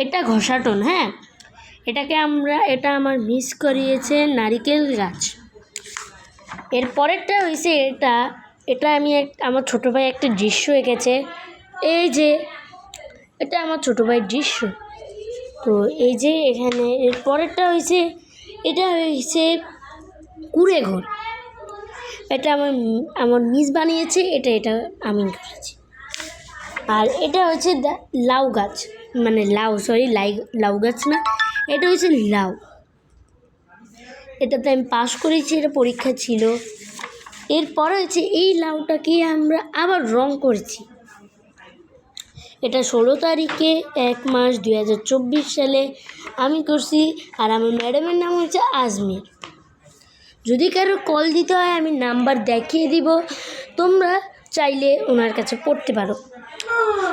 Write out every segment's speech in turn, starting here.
এটা ঘষাটন হ্যাঁ? এটাকে আমরা, এটা আমার মিস করিয়েছে নারিকেল গাছ। এর পরেরটা হয়েছে এটা এটা আমি এক, আমার ছোটো ভাই একটা দৃশ্য এঁকেছে। এই যে, এটা আমার ছোটো ভাইয়ের দৃশ্য। তো এই যে এখানে, এর পরেরটা হয়েছে এটা হয়েছে কুড়ে ঘর। এটা আমার আমার মিস বানিয়েছে, এটা এটা আমি করেছি। আর এটা হচ্ছে লাউ গাছ। মানে লাউ সরি লাই, লাউ গাছ না, এটা হচ্ছে লাউ। এটাতে আমি পাশ করেছি, এটা পরীক্ষা ছিল। এরপরে হচ্ছে এই লাউটাকে আমরা আবার রং করেছি। এটা ষোলো তারিখে এক মাস দুই হাজার চব্বিশ সালে আমি করছি, আর আমার ম্যাডামের নাম হচ্ছে আজমির। যদি কারও কল দিতে হয়, আমি নাম্বার দেখিয়ে দিব। তোমরা চাইলে ওনার কাছে পড়তে পারো।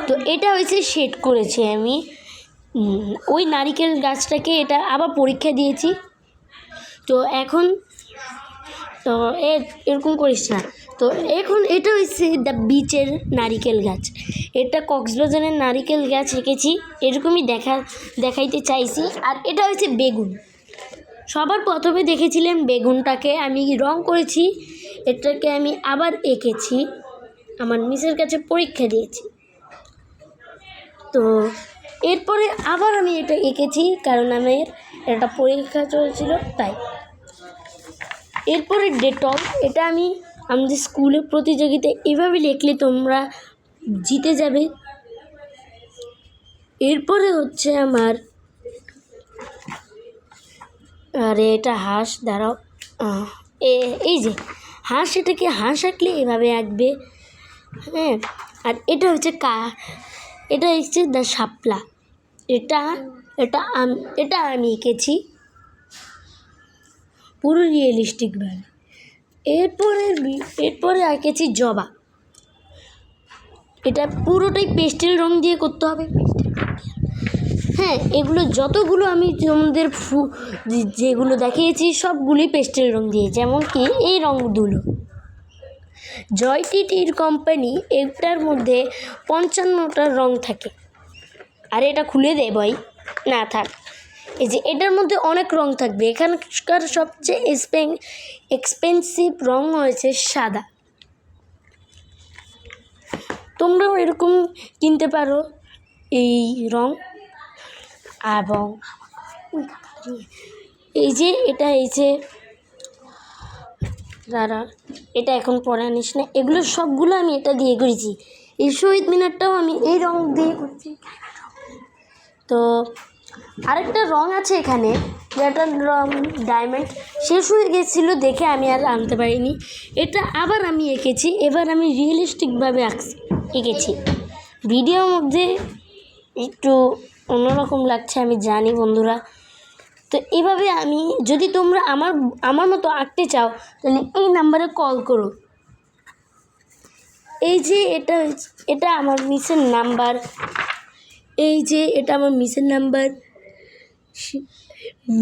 তো এটা হয়েছে শেড করেছি আমি। ওই নারিকেল গাছটাকে এটা আবার পরীক্ষা দিয়েছি। তো এখন, তো এরকম করিস না। তো এখন এটা হচ্ছে দ্য বিচের নারিকেল গাছ। এটা কক্সবাজারের নারিকেল গাছ এঁকেছি এরকমই দেখা, দেখাইতে চাইছি। আর এটা হচ্ছে বেগুন। সবার প্রথমে দেখেছিলেন বেগুনটাকে। আমি রং করেছি, এটাকে আমি আবার এঁকেছি। আমার মিসের কাছে পরীক্ষা দিয়েছি। তো এরপরে আবার আমি এটা এঁকেছি কারণ আমার একটা পরীক্ষা চলছিল, তাই। এরপরে ডেটল, এটা আমি আমাদের স্কুলের প্রতিযোগিতায় এভাবে লিখলে তোমরা জিতে যাবে। এরপরে হচ্ছে আমার, আরে এটা হাঁস, দাঁড়াও এই যে, হাঁস এটাকে হাঁস আঁকলে এভাবে আঁকবে হ্যাঁ আর এটা হচ্ছে কা এটা হচ্ছে দ্য শাপলা। এটা এটা এটা আমি এঁকেছি। পুরো রিয়েলিস্টিকভাবে এরপরে এরপরে আঁকেছি জবা। এটা পুরোটাই পেস্টেল রং দিয়ে করতে হবে। হ্যাঁ এগুলো যতগুলো আমি তোমাদের ফু যেগুলো দেখিয়েছি, সবগুলোই পেস্টেল রং দিয়ে। যেমন কি, এই রঙগুলো জয় টিটির কোম্পানি এটার মধ্যে পঞ্চান্নটা রং থাকে। আর এটা খুলে দে ভাই। না, থাক। এই যে এটার মধ্যে অনেক রং থাকবে। এখানকার সবচেয়ে এক্সপেন এক্সপেন্সিভ রং হয়েছে সাদা। তোমরাও এরকম কিনতে পারো এই রং। এবং এই যে এটা, এই যে দাঁড়া এটা এখন পরে আনিস না। এগুলো সবগুলো আমি এটা দিয়ে করেছি। এই শহীদ মিনারটাও আমি এই রং দিয়ে করছি। তো আরেকটা রং আছে এখানে যেটার রং ডায়মন্ড শেষ হয়ে গেছিল দেখে আমি আর আনতে পারিনি। এটা আবার আমি এঁকেছি, এবার আমি রিয়েলিস্টিকভাবে আঁকছি, এঁকেছি। ভিডিওর মধ্যে একটু অন্যরকম লাগছে, আমি জানি বন্ধুরা। তো এভাবে আমি যদি তোমরা আমার আমার মতো আঁকতে চাও, তাহলে এই নাম্বারে কল করো। এই যে এটা এটা আমার মিসের নাম্বার এই যে এটা আমার মিসের নাম্বার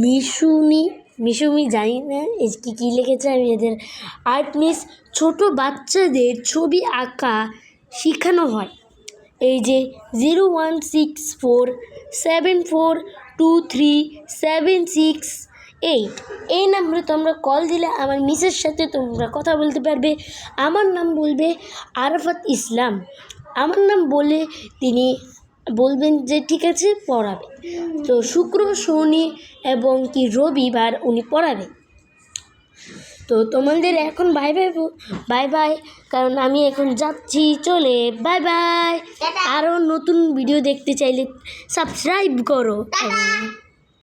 মিশুমি মিশুমি জানি না, এই কী কী লিখেছে আমি এদের। আর্ট মিস ছোটো বাচ্চাদের ছবি আঁকা শেখানো হয়। এই যে zero one six four seven four two three seven six eight, এই নাম্বারে তোমরা কল দিলে আমার মিসের সাথে তোমরা কথা বলতে পারবে। আমার নাম বলবে আরাফাত ইসলাম। আমার নাম বলে তিনি বলবেন যে, ঠিক আছে, পড়াবে। তো শুক্র, শনি এবং কি রবিবার উনি পড়াবে। তো তোমাদের এখন বাই বাই বাই বাই কারণ আমি এখন যাচ্ছি চলে বাই বাই আরও নতুন ভিডিও দেখতে চাইলে সাবস্ক্রাইব করো।